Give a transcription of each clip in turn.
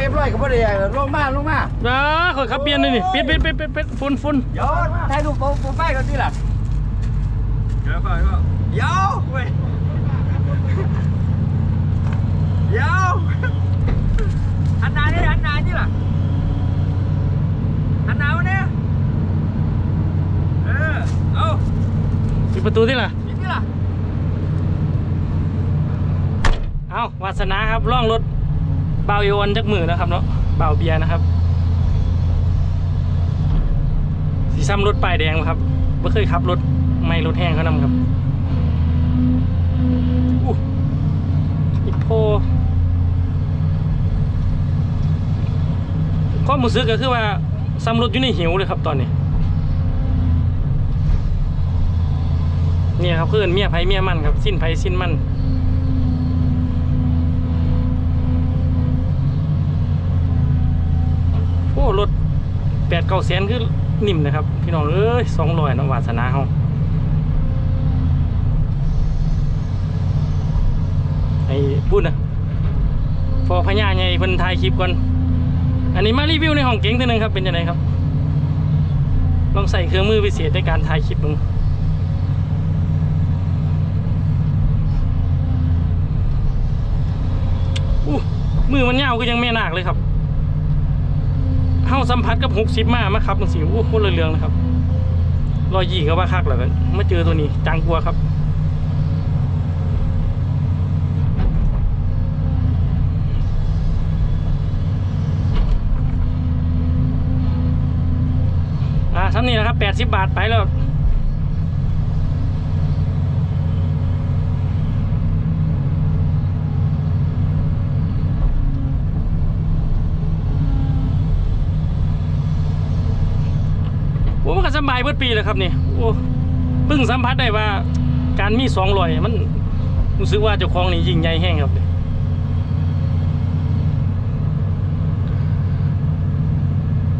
เอ็มร้อยก็บ่ได้ลงมาลงมาอ่าคอยขับเปลี่ยนเลยนี่ปิดปิดปิดปิดปิดฝุ่นฝุ่นเดี๋ยวถ่ายรูปโปรโปรไฟล์กันทีหลังเดี๋ยวก่อนก็เดี๋ยวเว้ยเดี๋ยวอันนานี่อันนานี่ล่ะอันนาวะเนี่ยเออเอาปิดประตูที่ล่ะนี่นี่ล่ะเอาวาสนาครับล่องรถ เบาโยนจักมือนะครับเนาะเบาเบียร์นะครับ สีซ้ำรถป้ายแดงครับไม่เคยขับรถไม่รถแห้งเขานำครับอู้อิโพความรู้สึกก็คือว่าซ้ำรถอยู่ในหิวเลยครับตอนนี้เนี่ยครับเพื่อนเมียไผเมียมันครับ สิ้นไผสิ้นมัน อ้รถแปดเก้าแสนคือนิ่มนะครับ พี่น้องเอ้ยสองร้อยนะวาสนาเฮาไอ้พูดนะพอพญาใหญ่เพิ่นถ่ายคลิปก่อนอันนี้มารีวิวในห้องเก๋งตัวหนึงครับเป็นยังไงครับ ลองใส่เครื่องมือพิเศษในการถ่ายคลิปมึงอู้มือมันยาวก็ยังแม่นาคเลยครับ เฮาสัมผัสกับหกสิบมามาครับมันสิโอ้โคตรเรืองเลยครับรอยยี่ก็ว่าคักแล้วกันมาเจอตัวนี้จังกลัวครับอ่าสำนี่นะครับแปดสิบบาทไปแล้ว มันก็สบายเบิดปีเลยครับนี่โอ้เพิ่งสัมผัสได้ว่าการมีสองรอยมันรู้สึกว่าเจ้าของนี่ยิ่งใหญ่แห้งครับ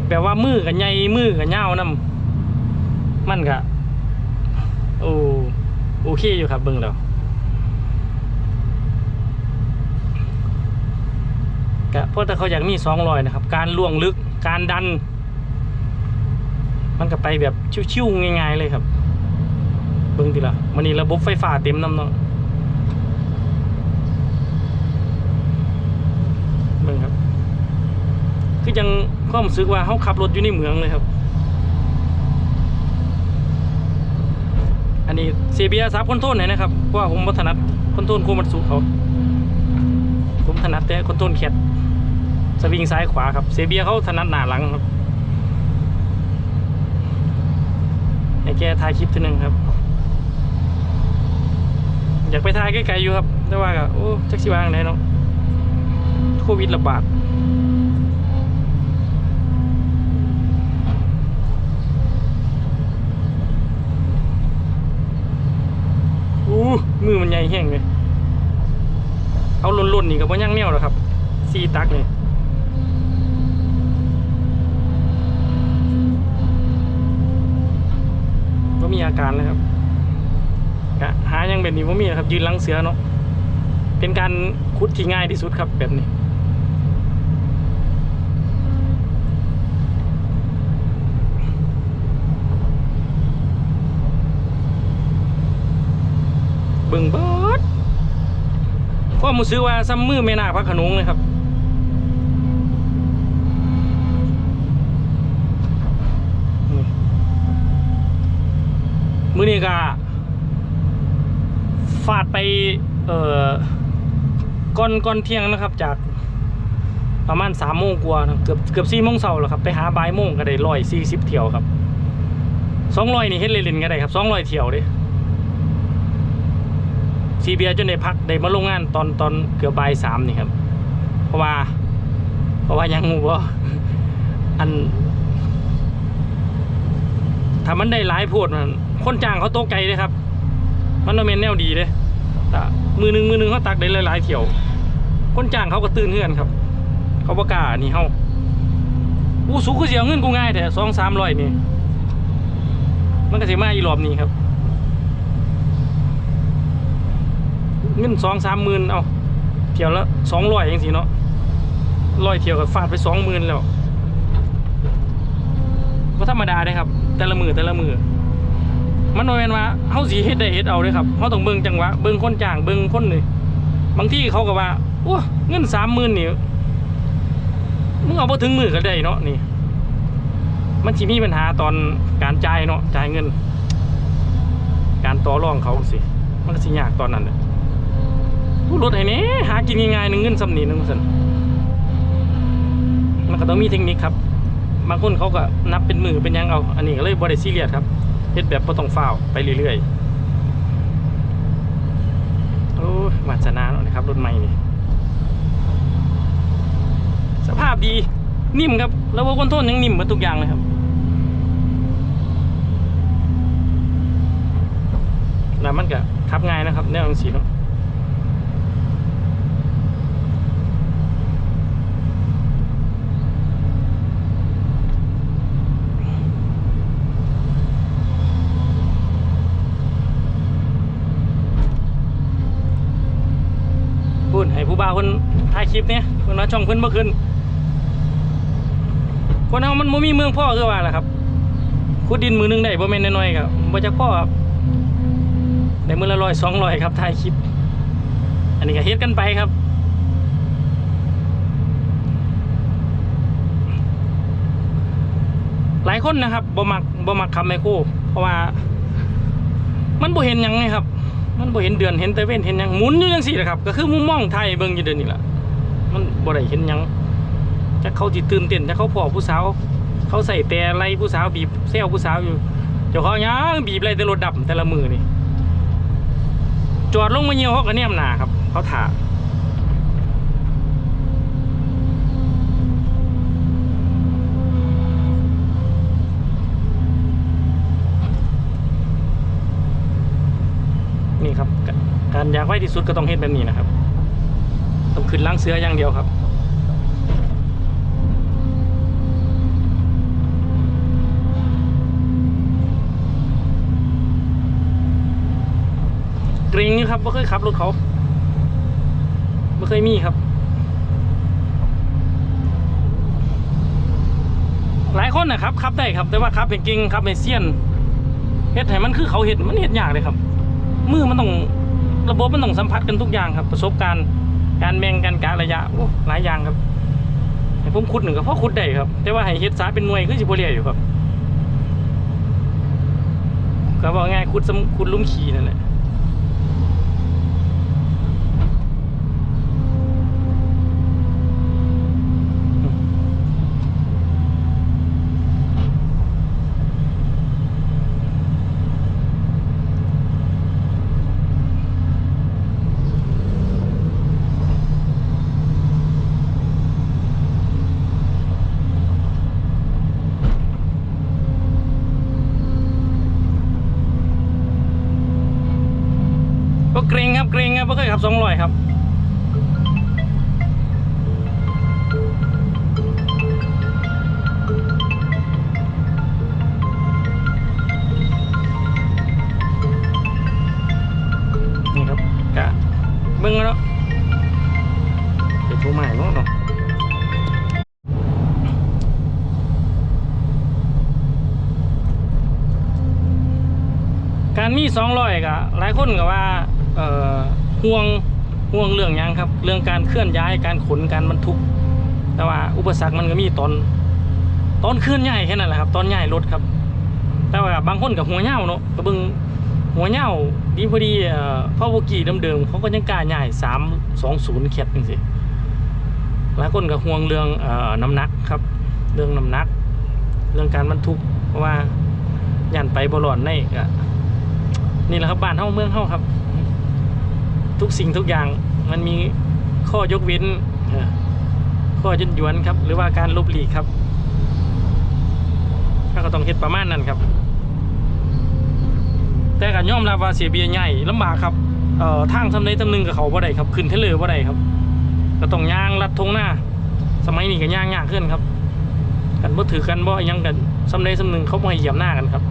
แบบว่ามือกับใหญ่มือกับเงาวนำมันก็โอ้โอเคอยู่ครับเบิ่งแล้วก็เพราะถ้าเขาอยากมีสองรอยนะครับ การล่วงลึกการดัน มันก็ไปแบบชิวๆง่ายๆเลยครับเบิ่งทีละมันนี้ระบบไฟฟ้าเต็มน้ำเนาะเบิ่งครับ คือยังความรู้สึกว่าเขาขับรถอยู่ในเมืองเลยครับ อันนี้เสียเบียซับคอนโทรลหนนะครับเพราะว่าผมบ่ถนัดคอนโทรลคูมันสูเขาผมถนัดแต่คอนโทรลแคทสวิงซ้ายขวาครับเสียเบียเขาถนัดหน้าหลังครับ ให้แกถ่ายคลิปทีหนึ่งครับ อยากไปถ่ายไกลๆอยู่ครับ แต่ว่าก็โอ้จักสิวางไหนเนาะโควิดระบาดอู้มือมันใหญ่แห้งเลย เอาล่นๆนี่ก็บ่ยังแนวหรอกครับซีตักนี่ก็ บ่มีนะครับยืนลังเสือเนาะเป็นการคุดที่ง่ายที่สุดครับแบบนี้เบิ่งเบิดพ่อมูซื้อว่าซ้ำมือไม่น่าพักขนุงเลยครับมื้อนี้ก็ ฟาดไปเอ่อก่อนก่อนเที่ยงนะครับจากประมาณสามโมงกว่านะเกือบเกือบสี่โมงเช้าแล้วครับไปหาบ่ายโมงก็ได้ร้อยสี่สิบเที่ยวครับสองร้อยนี่เฮ็ดเล่นๆก็ได้ครับสองร้อยเที่ยวเด้ซีเบียจนได้พักได้มาลงงานตอนตอนเกือบบ่ายสามนี่ครับ เพราะว่า เพราะว่ายังงูว่าอันถ้ามันได้หลายโพดมันคนจ้างเขาโต๊ะไกลเลยครับ มันโมเมนแนวดีเลยต่มือหนึ่งมือหนึ่งเขาตักได้หลายๆเที่ยว คนจ้างเขาก็ตื่นเฮือนครับ เขาประกล้านี่เขาอู้สูงคือเสียเงินกูง่ายแต่สองสามร้อยนี่ มันก็เสิมาอีรอบนี้ครับ เงินสองสามหมื่นเอาเที่ยวละสองร้อยเองสิเนาะร้อยเที่ยวก็ฟาดไปสองหมื่นแล้วก็ธรรมดาเลยครับ แต่ละมือแต่ละมือ มันบ่แม่นว่าเฮาสิเฮ็ดได้เฮ็ดเอาเด้ครับเฮาต้องเบิ่งจังหวะเบิ่งคนจ้างเบิ่งคนนี่บางที่เขาก็ว่าโอ้เงิน30,000นี่มึงเอาบ่ถึงมือก็ได้เนาะนี่ มันสิมีปัญหาตอนการจ่ายเนาะจ่ายเงิน การต่อรองเขาสิมันก็สิยากตอนนั้นแหละผู้รถให้นี้หากินง่ายๆหนึงเงินสำนีหนึงซั่นมันก็ต้องมีเทคนิคครับ บางคนเขาก็นับเป็นมือเป็นยังเอา อันนี้ก็เลยบ่ได้ซีเรียสครับ เฮ็ดแบบบ่ต้องเฝ้าไปเรื่อยๆ โอ้มาสนาเนาะนะครับรถใหม่นี่ สภาพดีนิ่มครับแล้วว่าคอนโทรลยังนิ่มหมดทุกอย่างเลยครับแล้วมันก็ขับง่ายนะครับแนวจังสีเนาะ ผู้บ่าวคนถ่ายคลิปเนี่ยคนว่าช่องเพิ่นเมื่อคืนคนเอามันบ่มีเมืองพ่อคือว่าล่ะครับขุดดินมือหนึงได้บ่แม่นน้อยๆครับบ่จักพ่อครับได้มือละร้อยสองร้อยครับถ่ายคลิป อันนี้ก็เฮ็ดกันไปครับหลายคนนะครับบ่มักบ่มักขับไมโครเพราะว่า มันบ่เห็นยังไงครับ มันบ่เห็นเดือนเห็นแต่เว้นเห็นหยังหมุนอยู่จังซี่แหละครับ ก็คือมุมมองไทยเบิ่งอยู่เดือนนี้ล่ะมันบ่ได้เห็นหยังจะเขาจิตื่นเต้นจะเขาพอผู้สาว เขาใส่แต่ไรผู้สาวบีบเซลผู้สาวอยู่เจ้าของยังบีบไรแต่รถดับแต่ละมือนี่จอดลงมาเยี่ยวเขาก็แนมหนาครับ เขาถ่า นี่ครับ การอยากไว้ที่สุดก็ต้องเฮ็ดแบบนี้นะครับ ต้องขึ้นล้างเสื้ออย่างเดียวครับกรงครับไม่เคยขับรถเขาไม่เคยมีครับ หลายคนนะครับขับได้ครับ แต่ว่าขับเป็นเก่งขับเป็นเซียนเฮ็ดให้มันคือเขาเฮ็ดมันเฮ็ดยากเลยครับ มือมันต้องระบบมันต้องสัมผัสกันทุกอย่างครับ ประสบการณ์การแม่งการกะระยะโอ้หลายอย่างครับให้ผมขุดหนึ่งก็เพราะขุดได้ครับ แต่ว่าให้เฮ็ดสาเป็นหน่วยคือสิบ่เรียอยู่ครับก็บอกง่ายขุดสำขุดลุ่มขี่นั่นแหละ ก็เกรงครับเกรงครับไม่เคยขับ สองร้อยครับนี่ครับกะเบิ้งแล้วเดี๋ยวโทรมาอีกเนาะเนาะการมีสองร้อยกะหลายคนก็ว่าเอ่อ ห่วงห่วงเรื่องยังครับ เรื่องการเคลื่อนย้ายการขนการบรรทุก แต่ว่าอุปสรรคมันก็มีตอนตอนเคลื่อนย้ายแค่นั้นแหละครับ ตอนย้ายรถครับ แต่ว่าบางคนกับหัวเหย้าเนาะก็เบิ่งหัวเหย้าดีพอดีเอ่อพ่อวกีเดิมๆเขาก็ยังกล้าย้ายสามสองศูนย์แคทจังซี่หลายคนก็ห่วงเรื่องอน้ำหนักครับ เรื่องน้ำหนัก เรื่องการบรรทุก เพราะว่าย่านไปบรอดในนี่แหละครับบ้านเฮาเมืองเฮาครับ ทุกสิ่งทุกอย่างมันมีข้อยกเว้นข้อยันยวนครับ หรือว่าการลบหลีกครับถ้าก็ต้องเฮ็ดประมาณนั้นครับ แต่ก็ยอมรับว่าเสียเบียใหญ่ลำบากครับเอ่อทางทำใดทำหนึ่งกับเขาบ่ได้ครับ ขึ้นเทเลอร์บ่ได้ครับ ก็ต้องย่างลัดทงหน้า สมัยนี้ก็ย่างยากขึ้นครับ กันบ่ถือกันบ่ยังกันสำใดสำหนึ่งเขาบ่ให้เหยียบหน้ากันครับ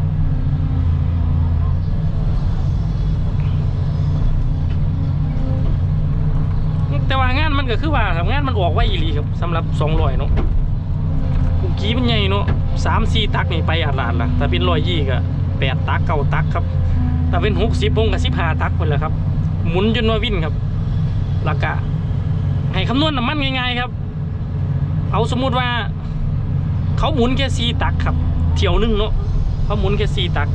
ต แต่ว่างานมัน ก็คือว่าครับงานมันออกไว้อีหลีครับสำหรับสองร้อยเนาะกุกกี้มันใหญ่เนาะสามสี่ตักนี่ไปอาดลาดละแต่เป็นร้อยยี่ก็แปดตักเก้าตักครับ แต่เป็นหกสิบวงกับสิบห้าตักหมดแล้วครับ หมุนจนว่าวิ่นครับแล้วก็ให้คำนวณน้ำมันง่ายๆครับ เอาสมมุติว่า เขาหมุนแค่สี่ตักครับ เที่ยวหนึงเนาะเขาหมุนแค่สี่ตัก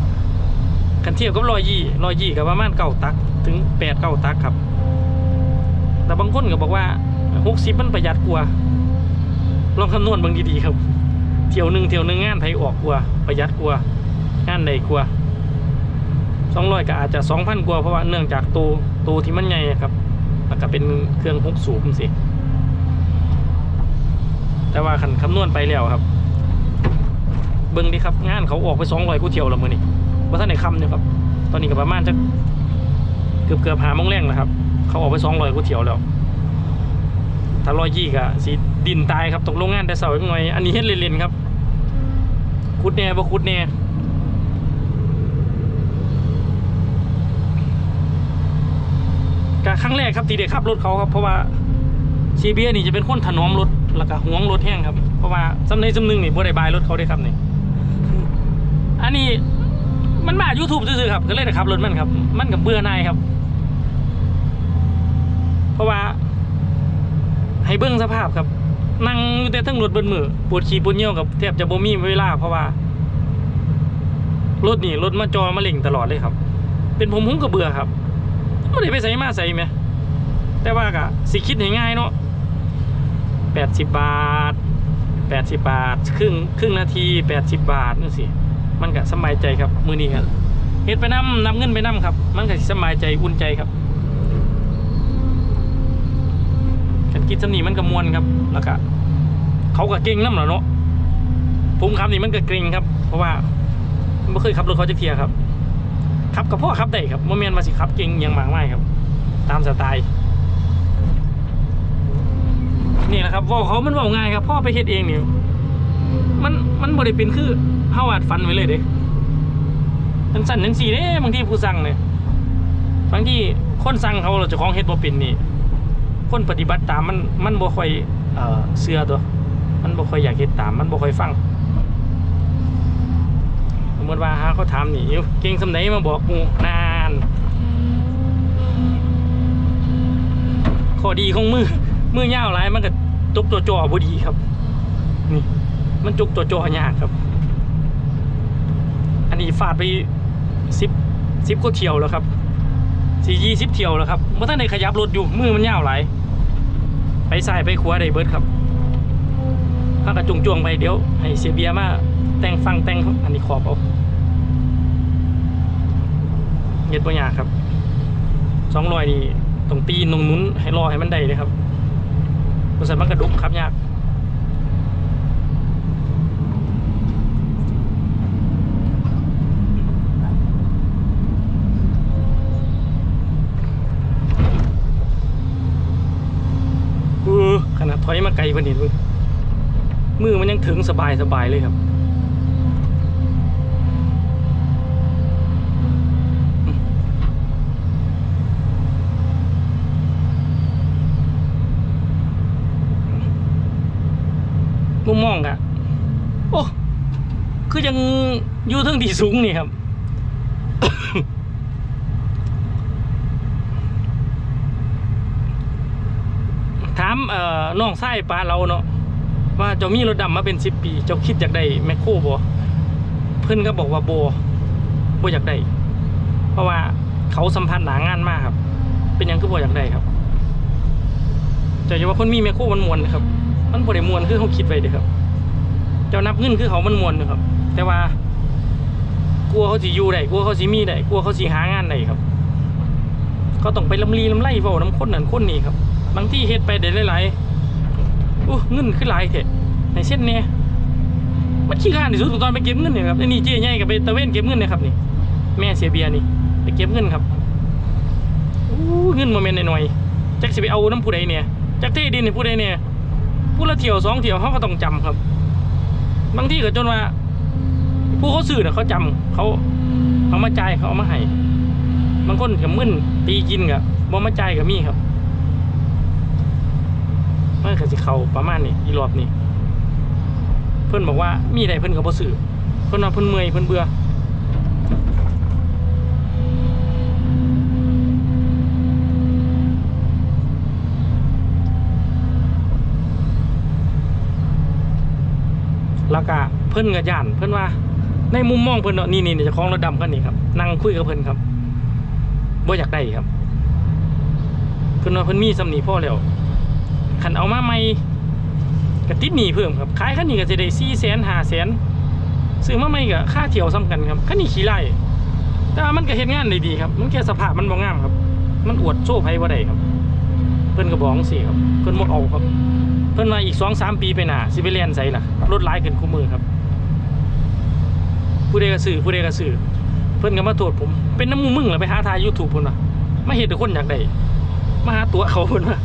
กันเทียบกับร้อยยี่ร้อยยี่กับประมาณเก้าตัก ถึงแปดเก้าตักครับ แต่บางคนก็บอกว่าหกสิบมันประหยัดกว่า ลองคำนวณบางดีๆครับ เที่ยวหนึ่งเที่ยวหนึ่งงานไทยออกกว่า ประหยัดกว่างานใดกว่าสองร้อยก็อาจจะสองพันกว่าเพราะว่าเนื่องจากตัวตัวที่มันใหญ่ครับ แล้วก็เป็นเครื่องหกสูบสิแต่ว่าขันคำนวณไปแล้วครับ เบิ้งดิครับงานเขาออกไปสองร้อยกูเที่ยวละมือนี่ว่าท่านไหนคำเนี่ยครับ ตอนนี้ก็ประมาณจะเกือบเกือบหาโมงแรงนะครับ เขาออกไปสองร้อยกูเที่ยวแล้วถ้าร้อยยี่ก็สีดินตายครับตกโรงงานแต่เสาอีกหน่อย อันนี้เฮ็ดเล่นๆครับ คุดแน่บ่คุดแน่กครั้งแรกครับที่ได้ขับรถเขาครับ เพราะว่าซีเบียนี่จะเป็นคนถนอมรถแล้วก็ห่วงรถแห้งครับ เพราะว่าสำในสำหนึ่งนี่บ่ได้บายรถเขาได้ครับนี่อันนี้มันมา YouTube ซื่อๆครับก็เลยได้ขับรถมันครับ มันกับเบื่อหนายครับ เพราะว่า ให้เบิ้งสภาพครับ นั่งอยู่แต่ทั้งรถเบิ้มือปวดขี้ปวดเยี่ยวกับแทบจะบ่มีเวลาเพราะว่ารถนี่รถมาจอมาเล่งตลอดเลยครับ เป็นผมผมก็เบื่อครับไม่ได้ไปใส่มาใส่ไหมแต่ว่าก็สิคิดง่ายๆเนาะแปดสิบบาทแปดสิบบาท ครึ่งครึ่งนาทีแปดสิบบาทนี่สิมันก็สบายใจครับมือนี้ครับเฮ็ดไปน้ำนำเงินไปน้ำครับ มันก็สบายใจอุ่นใจครับ กันคิดสำนีมันก็มวนครับ แล้วก็เขาก็เก่งน้ำเหรอเนาะผมขับนี่มันก็เกรงครับ เพราะว่าไม่เคยขับรถเขาจะเทียครับขับกับพ่อขับได้ครับโมเมนต์มาสิขับเก่งยังมากไม่ครับ ตามสไตล์นี่แหละครับว่าเขามันว่าง่ายครับพ่อไปเฮ็ดเองนี่มันมันบ่ได้เป็นคือเฮาอาจฝันไว้เลยเด้ทั้งสั่นทั้งสีเด้บางทีผู้สั่งเนี่ยบางทีคนสั่งเขาเราจะของเฮ็ดบ่เป็นนี่ คนปฏิบัติตามมันมันบ่ค่อยเอ่อเชื่อตัว มันบ่ค่อยอยากเฮ็ดตาม มันบ่ค่อยฟังสมมติว่าหาเขาถามนี่อยู่เก่งสำไหนมาบอกหมู่นานข้อดีของมือมือยาวหลมันก็จุกตัวจ่อบ่ดีครับนี่มันจุกตัวจ่อยากครับ อันนี้ฟาดไปสิบสิบกว่าเที่ยวแล้วครับสี่ยี่สิบเที่ยวแล้วครับเมื่อท่านได้ขยับรถอยู่มือมันยาวหล ไปซ้ายไปขวาได้เบิดครับถ้ากระจุงจวงไปเดี๋ยวให้เสียเบียมาแต่งฟังแต่งอันนี้ขอบเอาเย็ดปัญญาครับสองรอยนี่ตรงตีนตรงนุ้นให้รอให้มันได้เลยครับบริษัทมันกระดุกครับยาก เออขนาดถอยมา ไกลกว่านี้มึงมือมันยังถึงสบายสบายเลยครับ มุมมองอะโอ้ คือยังอยู่เทั้งที่สูงนี่ครับ ถามเอ่อ น้องไส้ปลาเราเนาะว่าเจ้ามีรถดำมาเป็นสิบปี เจ้าคิดอยากได้แมคโครบ่เพื่อนก็บอกว่าโบบอยากได้เพราะว่าเขาสัมพันธ์หนางานมากครับ เป็นยังคือบอยากได้ครับเจ้าจะว่าคนมีแมคโครมันมวนนะครับ มันบ่ได้มวนคือเขาคิดไว้เด้อครับเจ้านับเงินคือเขามันมวนนะครับ แต่ว่ากลัวเขาสิอยู่ได้กลัวเขาสิมีได้กลัวเขาสิหางานได้ครับเขาต้องไปลำลีลำไรเฝ้าน้ำคนนั่นคนนี้ครับบางที่เฮ็ดไปได้หลายๆ อู้เงินขึ้นหลายเถอะในเส้นเนี่ยมันขี้ข้านที่สุดตอนไปเก็บเงินเนี่ยครับไอ้นี่เจ๊ใหญ่กับไปตะเวนเก็บเงินเนะครับนี่ แม่เสียเบียนี่ไปเก็บเงินครับโอ้เงินโมเมนต์หน่อยๆจักสิไปเอาน้ำผู้ใดเนี่ยจักเทดินให้ผู้ใดเนี่ยผู้ละเที่ยวสองเที่ยวเขาก็ต้องจำครับ บางที่ก็จนว่า ผู้เขาซื้อเน่ะเขาจำเขาเอามาจ่ายเขาเอามาให้บางคนกับมึนตีกินกับบ่มาจ่ายกับมีครับ มันก็สิเข้าประมาณนี้อีรอบนี้ เพิ่นบอกว่ามีอะได้เพิ่นก็บ่ซื้อเพิ่นว่าเพิ่นเมื่อยเพิ่นเบื่อแล้วก็เพิ่อนก็ย่านเพิ่อนว่า ในมุมมองเพิ่อนเนาะนี่นี่เจ้าของรถดำคันนี้ครับนั่งคุยกับเพิ่อนครับบ่อยากได้ครับ เพิ่อนว่าเพิ่อนมีสำนีพ่อแล้ว คันเอามาใหม่ก็ติดหนีเพิ่มครับขายคันนี้ก็จะได้4แสน5แสนซื้อมาใหม่ก็ค่าเที่ยวซ้ำกันครับคันนี้ขี่ไล่แต่ว่ามันก็เฮ็ดงานได้ดีครับ มันแค่สภาพมันบ่งามครับ มันอวดโซ่ไผบ่ได้ครับ เพิ่นก็บอกจังซี่ครับ เพิ่นบ่เอาครับ เพิ่นว่าอีก2-3ปีไปหน้าสิไปเรียนไสล่ะรถหลายขึ้นคู่มือครับ ผู้ใดก็ซื้อผู้ใดก็ซื้อเพิ่นก็มาโทษผม เป็นน้ำมูมึงเหรอไปหาทาย YouTube พุ่นวะมาเห็นแต่คนอยากได้มาหาตัวเขาเพุ่นวะ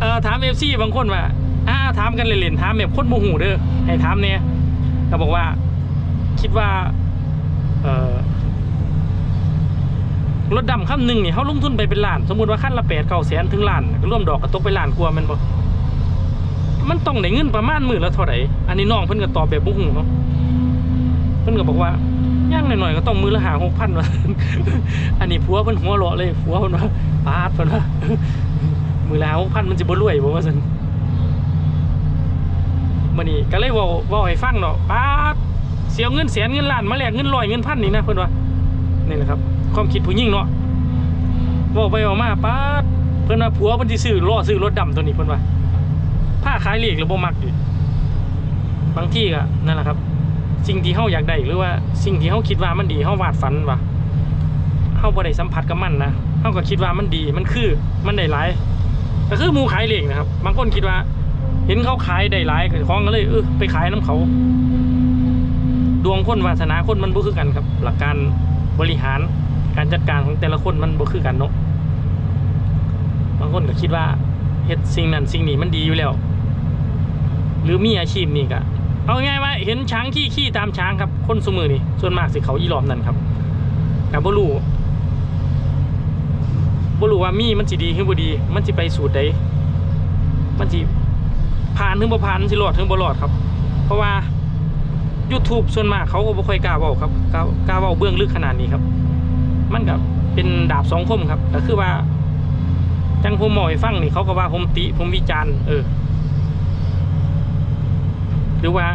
เอ่อถาม FC บางคนว่าอ่าถามกันเล่นๆถามแบบคนโมโหเด้อให้ถามแหน่ก็บอกว่า คิดว่า เออรถดำคันหนึ่งเนี่ยเขาลงทุนไปเป็นล้าน สมมุติว่าคันละแปดเก้าแสนถึงล้านก็รวมดอกก็ตกไปล้านกว่ามันบ่มันต้องได้เงินประมาณหมื่นละเท่าไหร่อันนี้น้องเพิ่นก็ตอบแบบบ่ฮู้เนาะเพิ่นก็บอกว่าย่างหน่อยๆก็ต้องมือละหาหกพันวะอันนี้ผัวเพิ่นหัวเราะเลยผัวเพิ่นว่าปาดเพิ่นว่า มือละหกพันมันสิบ่รวยบ่ว่าซั่นมื้อนี้ก็เลยว้าว้าให้ฟังเนาะปาดเสียเงินแสนเงินล้านมาแลกเงินร้อยเงินพันนี่นะเพิ่อนว่านี่แหละครับ ความคิดผู้หญิงเนาะว้าไปว้ามาปาดเพิ่อนว่าผัวเพิ่นสิซื้อล้อซื้อรถดำตัวนี้เพิ่อนว่าผ้าขายเหล็กหรือบ่มักอยู่บางที่ก็นั่นแหละครับ สิ่งที่เฮาอยากได้หรือว่าสิ่งที่เฮาคิดว่ามันดีเฮาวาดฝันว่าเฮาบ่ได้สัมผัสกับมันนะเฮาก็คิดว่ามันดีมันคือมันได้หลาย ก็คือมูขายเหล็กนะครับ บางคนคิดว่า เห็นเขาขายได้หลายก็ของก็เลยเออไปขายน้ำเขา ดวงคนวาสนาคนมันบ่คือกันครับ หลักการบริหารการจัดการของแต่ละคนมันบ่คือกันเนาะบางคนก็คิดว่าเฮ็ดสิ่งนั้นสิ่งนี้มันดีอยู่แล้ว หรือมีอาชีพนี่ก็เอาง่ายๆว่าเห็นช้างขี้ขี้ตามช้างครับ คนสมือนี่ส่วนมากสิเขาอีหลอมนั่นครับกับบรู บรู้ว่ามีมันสิดีหรือบ่ดี มันสิไปสูตรใดมันสิผ่านหรือบ่ผ่านมันสิรอดหรือบ่รอดครับ เพราะว่า YouTube ส่วนมากเขาก็บ่ค่อยกล้าเว้าครับกล้ากล้าเว้าเบื้องลึกขนาดนี้ครับ มันก็เป็นดาบสองคมครับก็คือว่า จังผมหมอให้ฟังนี่เขาก็ว่าผมติผมวิจารณ์เออ หรือว่า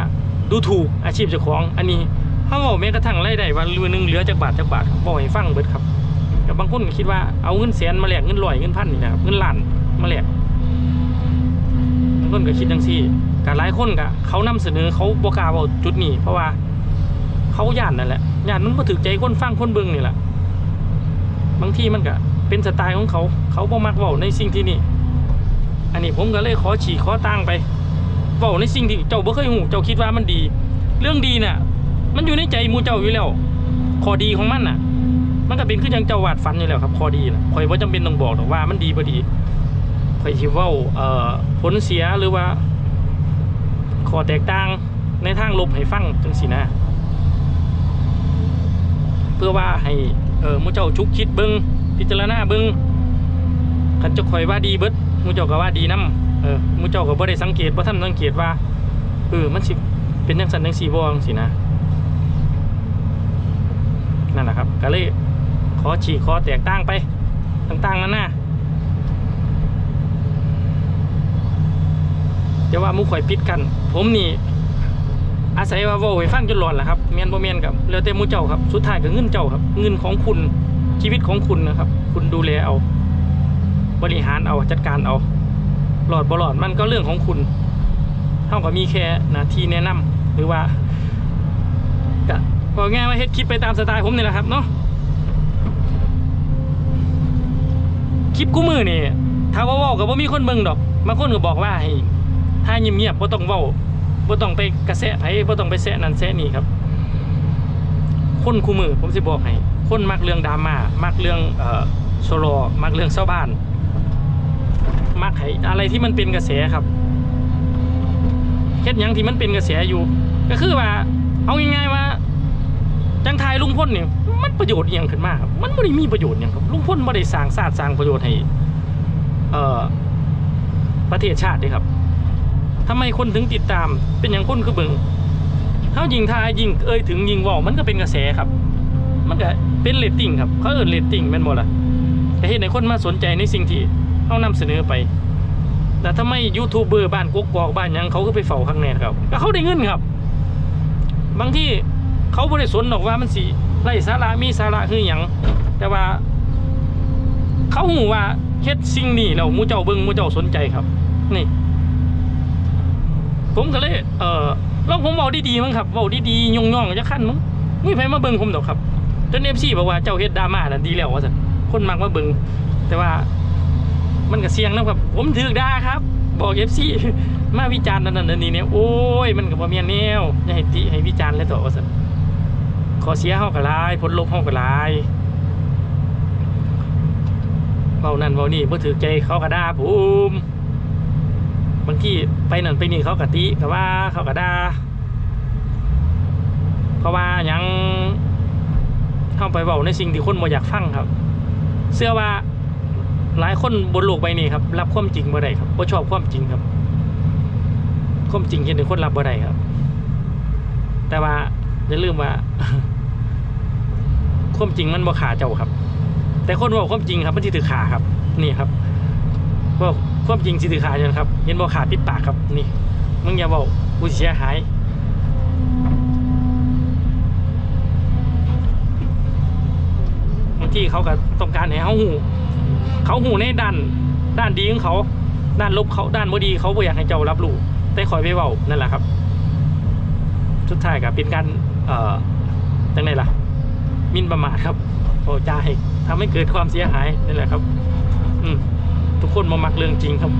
ดูถูกอาชีพเจ้าของ อันนี้เขาบอกแม้กระทั่งรายได้วันหนึงเหลือจากบาทจากบาทครับบอกให้ฟังเบิดครับ แต่บางคนก็คิดว่าเอาเงินแสนมาแลกเงินร้อยเงินพันนี่นะครับเงินล้านมาแลกบางคนก็คิดจังซี่กหลายคนก็เขานำเสนอเขาบอกาเว่าจุดนี้ เพราะว่าเขาย่านนั่นแหละย่านมันมาถึกใจคนฟังคนเบิ่งนี่แหละบางทีมันก็เป็นสไตล์ของเขา เขาบ่มักเว้าในสิ่งที่นี่ อันนี้ผมก็เลยขอฉีกขอตั้งไปเว้าในสิ่งที่เจ้าบ่เคยหูเจ้าคิดว่ามันดี เรื่องดีน่ะมันอยู่ในใจมูเจ้าอยู่แล้ว ข้อดีของมันน่ะ มันก็เป็นคือจังเจ้าวาดฝันอยู่แล้วครับข้อดีนะข่อยบ่จำเป็นต้องบอกหรอกว่ามันดีบ่ดีขอยสิเว้าเอ่อผลเสียหรือว่าข้อแตกต่างในทางลบให้ฟังจังซี่นะเพื่อว่าให้เออมูเจ้าชุกคิดเบิ่งพิจารณาเบิ่งคันเจ้าขอยว่าดีเบิดมูเจ้าก็ว่าดีนํเออมูเจ้าก็บ่ได้สังเกตบ่ทันสังเกตว่าเออมันสิเป็นจังสันจังสีบองสินะนั่นแหละครับก็เลย อฉีกขอแตกต่างไปต่างๆนั่นนะจะว่ามุข่อยปิดกัน ผมนี่อาศัยว่าเว่าให้ฟังจนหลอนแหละครับเมียนบ่เมียนกับแล้วแต่หมูเจ้าครับสุดท้ายก็เงินเจ้าครับ เงินของคุณชีวิตของคุณนะครับ คุณดูแลเอา บริหารเอาจัดการเอา หลอดบ่หลอดมันก็เรื่องของคุณเท่ากับมีแค่น้าที่แนะนำหรือว่าก็ง่ายว่าเฮ็ดคลิปไปตามสไตล์ผมนี่แหละครับเนาะ คลิปกูมือนี่ถ้าว่าเว้ากับว่ามีคนเบิ่งดอกบางคนก็บอกว่าให้ถ้าเงียบๆบ่ต้องเว้าบ่ต้องไปกระแสไผบ่ต้องไปแซะนั่นแซะนี่ครับ คนคู่มือผมสิบอกให้คนมักเรื่องดราม่ามักเรื่องเอ่อโซโลมักเรื่องชาวบ้าน มักให้อะไรที่มันเป็นกระแสครับเฮ็ดหยังที่มันเป็นกระแสอยู่ ก็คือว่า เอาง่ายๆว่าจังทายลุงพ่นเนี่ย มันประโยชน์อย่างขึ้นมาครับมันไม่ได้มีประโยชน์อย่างครับลุงพ่นไม่ได้สร้างศาสตร์สร้างประโยชน์ให้เอ่อประเทศชาติเด้ครับทำไมคนถึงติดตามเป็นอย่างคนคือเบิงเฮายิงทายยิงเอ่ยถึงยิงว่ามันก็เป็นกระแสครับ มันก็เป็นเรตติ้งครับ เขาเอินเรตติ้งแม่นบ่ล่ะก็เฮ็ดให้คนมาสนใจในสิ่งที่เฮานำเสนอไป แต่ทำไมยูทูบเบอร์บ้านกกอกบ้านยังเขาก็ไปเฝ้าข้างในครับก็เขาได้เงินครับ บางที่เขาบ่ได้สนหรอกว่ามันสิ ไร้สาระมีสาระคือหยังแต่ว่า เขาหูว่าเฮ็ดสิ่งนี้แล้วมูเจ้าเบิ่งมูเจ้าสนใจครับ นี่ ผมก็เลย เออลองผมเว้าดีๆมั้งครับเว้าดีๆย่องๆจะขั้นมั้งไมีไผมาเบิ่งผมดอกครับจน FC บอกว่าเจ้าเฮ็ดดราม่านั่นดีแล้วว่าซั่นคนมักมาเบิ่งแต่ว่า มันก็เสี่ยงนะครับ ผมถือด่าครับ บอก FC มาวิจารณ์นั่นนั่นนี่เนี่ยโอ้ยมันก็บ่แม่นแนวอย่าให้ติให้วิจารณ์เลยต่อว่าซั่น ขอเสียเฮาก็หลายผลลบเฮาก็หลายเว้านั่นเว้านี่บ่ถือใจเขาก็ด่าผมบางทีไปนั่นไปนี่เขาก็ติก็ว่าเขาก็ด่าเพราะว่ายังเข้าไปเว้าในสิ่งที่คนบ่อยากฟังครับเชื่อว่าหลายคนบนโลกใบนี้ครับรับความจริงบ่ได้ครับบ่ชอบความจริงครับ ความจริงเห็นให้คนรับบ่ได้ครับ แต่ว่าอย่าลืมว่า ความจริงมันบ่ขาเจ้าครับ แต่คนบอกความจริงครับมันสิถือขาครับ นี่ครับบอกความจริงสิถือขาจังครับเห็นบอกขาปิดปากครับนี่มึงอย่าบอกกูเสียหายบางที่เขาก็ต้องการให้เขาหูเขาหูในด้านด้านดีของเขา ด้านลบเขาด้านบ่ดีเขาบ่อยากให้เจ้ารับรู้แต่คอยไปเว้านั่นแหละครับสุดท้ายก็เป็นการเอ่อจังไดล่ะ มินประมาทครับโอ้จ้าให้ทำให้เกิดความเสียหายนี่แหละครับ อืมทุกคนมามักเรื่องจริงครับ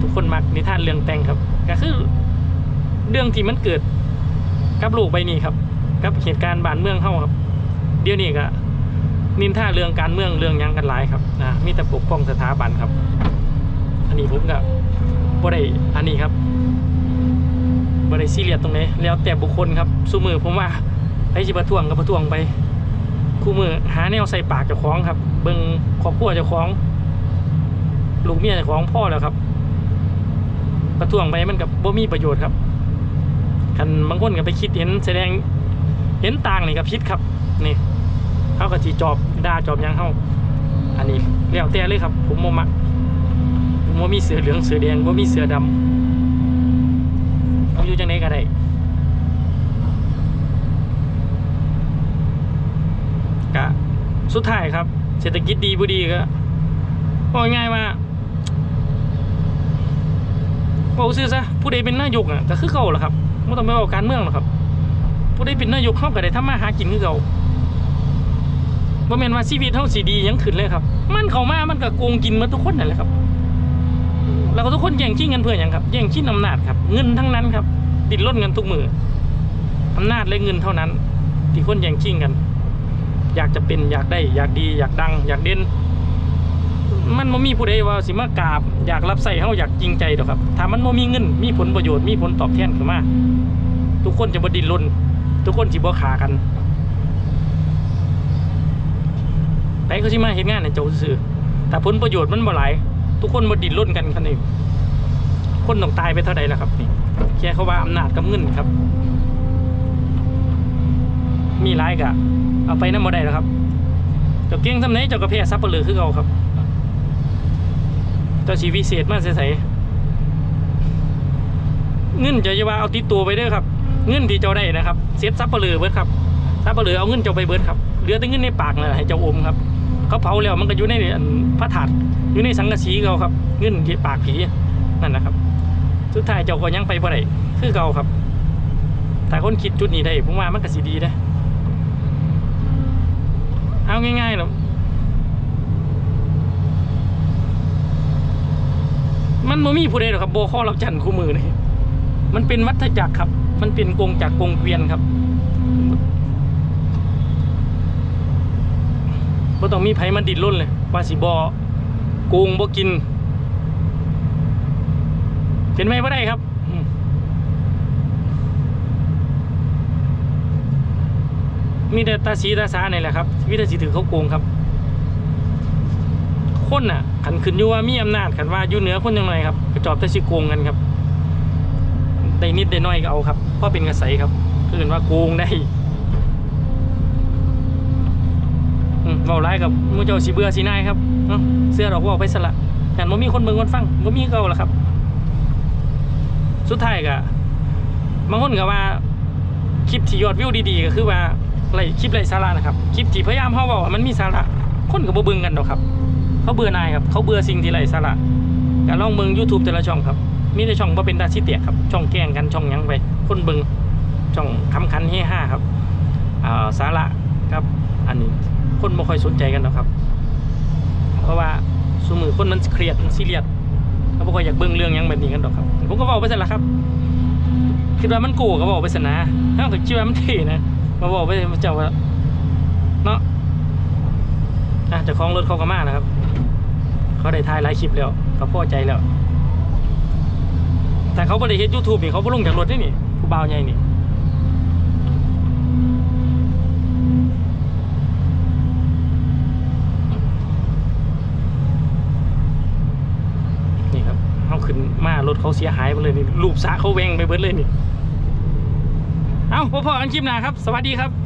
ทุกคนมักนิทานเรื่องแต่งครับ ก็คือ เรื่องที่มันเกิดกับโลกใบนี้ครับกับเหตุการณ์บ้านเมืองเฮาครับ เดี๋ยวนี้ก็นินท่าเรื่องการเมืองเรื่องยังกันหลายครับนะมีแต่ปกป้องสถาบันครับ อันนี้ผมก็บ่ได้อันนี้ครับบ่ได้ซีเรียสตรงไหนแล้วแต่บุคคลครับสู้มือผมว่า ไอ้สิประท้วงก็ประท้วงไปคู่มือหาแนวใส่ปากเจ้าของครับ เบิ่งครอบครัวเจ้าของ ลูกเมียเจ้าของพ่อแล้วครับ ประท้วงไปมันกับบ่มีประโยชน์ครับคันบางคนก็ไปคิดเห็นแสดงเห็นต่างนี่ก็ผิดครับนี่เขาก็จีจอบด่าจอบยังเขาอันนี้แล้วแต่เลยครับ ผมโมมักผมว่ามีเสือเหลืองเสือแดงว่ามีเสือดำเอาอยู่จังไหนก็ได้ กะ สุดท้ายครับ เศรษฐกิจดีบ่ดีก็บอกง่ายว่าบอกซื่อซะผู้ใดเป็นนายกอะก็คือเก่าแหละครับไม่ต้องไปบอกการเมืองหรอกครับ ผู้ใดเป็นนายกเข้าก็ได้ทำมาหากินคือเก่าบ่แม่นว่าชีวิตเฮาสิดียังขึ้นเลยครับ มันเข้ามามันก็โกงกินมาทุกคนนั่นแหละครับ แล้วก็ทุกคนแย่งชิงกันเพื่ออย่างครับแย่งชิงอำนาจครับ เงินทั้งนั้นครับดิดล้นกันทุกมืออำนาจและเงินเท่านั้น ที่คนแย่งชิงกัน อยากจะเป็นอยากได้ อยากดีอยากดัง อยากเด่นมันบ่มีผู้ใดว่าสิมากราบ อยากรับใส่เฮาอยากจริงใจดอกครับถ้ามันบ่มีเงินมีผลประโยชน์มีผลตอบแทนขึ้นมาทุกคนจะบ่ดิ้นรนทุกคนสิบ่ขากันไปเขาสิมาเฮ็ดงานให้เจ้าซื่อแต่ผลประโยชน์มันบ่หลายทุกคนบ่ดิ้นรนกันคันนี้คนต้องตายไปเท่าใดล่ะครับนี่แค่เขาว่าอำนาจกับเงินครับ มีหลายกะ เอาไปนำบ่ได้แล้วครับเจ้าเก่งทำไหนเจ้ากระเพาะซับเปลือคือเขาครับเจ้าชีวิเศษมาใส่เงินจะจะว่าเอาติดตัวไปด้อครับ เงินที่เจ้าได้นะครับเซ็ตซับเปลือเบิดครับซับเปลือเอาเงินเจ้าไปเบิดครับเหลือแต่เงินในปากน่ะให้เจ้าอมครับ เขาเผาแล้วมันก็อยู่ในอันพระถาดอยู่ในสังกะสีเขาครับ เงินที่ปากผีนั่นนะครับ สุดท้ายเจ้าก็ยังไปบ่ได้คือเขาครับแต่คนคิดจุดนี้ได้ผมว่ามันก็สิดีนะ เอาง่ายๆหรอกมันบ่มีผู้ใดหรอกครับโบข้อรับจันทร์คู่มือนี่มันเป็นวัฏจักรครับ มันเป็นกงจักกงเกวียนครับบ่ต้องมีไผมันดิดล้นเลยว่าสิบ่โกงบ่กิน เป็นไม่บ่ได้ครับอื มีแต่ตาสีตาสาเนี่ยแหละครับวิธีสิถือเขาโกงครับ คนน่ะขันขึ้นอยู่ว่ามีอำนาจขันว่าอยู่เหนือคนยังไงครับกระจอบแต่สิโกงกันครับได้นิดได้น้อยก็เอาครับเพราะเป็นกระแสครับคือเห็นว่าโกงได้เว้าร้ายกับมูเจ้าสิเบื่อสินายครับเอ้าเสื้อดอกเว่าไปสละแต่บ่มีคนเบิ่งคนฟังบ่มีเก่าละครับ สุดท้ายก็บางคนก็ว่าคลิปที่ยอดวิวดีๆก็คือว่า ไรคลิปไรสาระนะครับคลิปที่พยายามเฮาเว้าว่ามันมีสาระคนก็บ่เบิ่งกันดอกครับ เขาเบื่อนายครับ เขาเบื่อสิ่งที่ไรสาระการลองเบิ่ง YouTube แต่ละช่องครับ มีแต่ช่องบ่เป็นตาชิเตียครับ ช่องแกล้งกันช่องยังไป คนเบิ่งช่องคำคันเฮฮาครับอ่าสาระครับ อันนี้คนบ่ค่อยสนใจกันหรอกครับ เพราะว่าสมือคนมันเครียดมันซีเรียสเขาบ่ค่อยอยากเบิ่งเรื่องยังแบบนี้กันดอกครับผมก็เว้าไปซั่นละครับคิดว่ามันโกก็เว้าไปซั่นนะถ้าเก็คิดว่ามันเท่นะ มาเว้าไปเจ้าว่าเนาะอะเจ้องรถเขาก็มานะครับ เขาได้ถ่ายหลายคลิปแล้วเขาพอใจแล้ว แต่เขาบ่ได้เฮ็ด YouTube นี่เขาบ่ลงจากรถนี่นี่ผู้บ่าวใหญ่นี่นี่ครับเขาขึ้นมารถเขาเสียหายไปเลยนี่รูปสาเขาแวงไปเบิดเลยนี่ เอาพบกันคลิปหน้าครับ สวัสดีครับ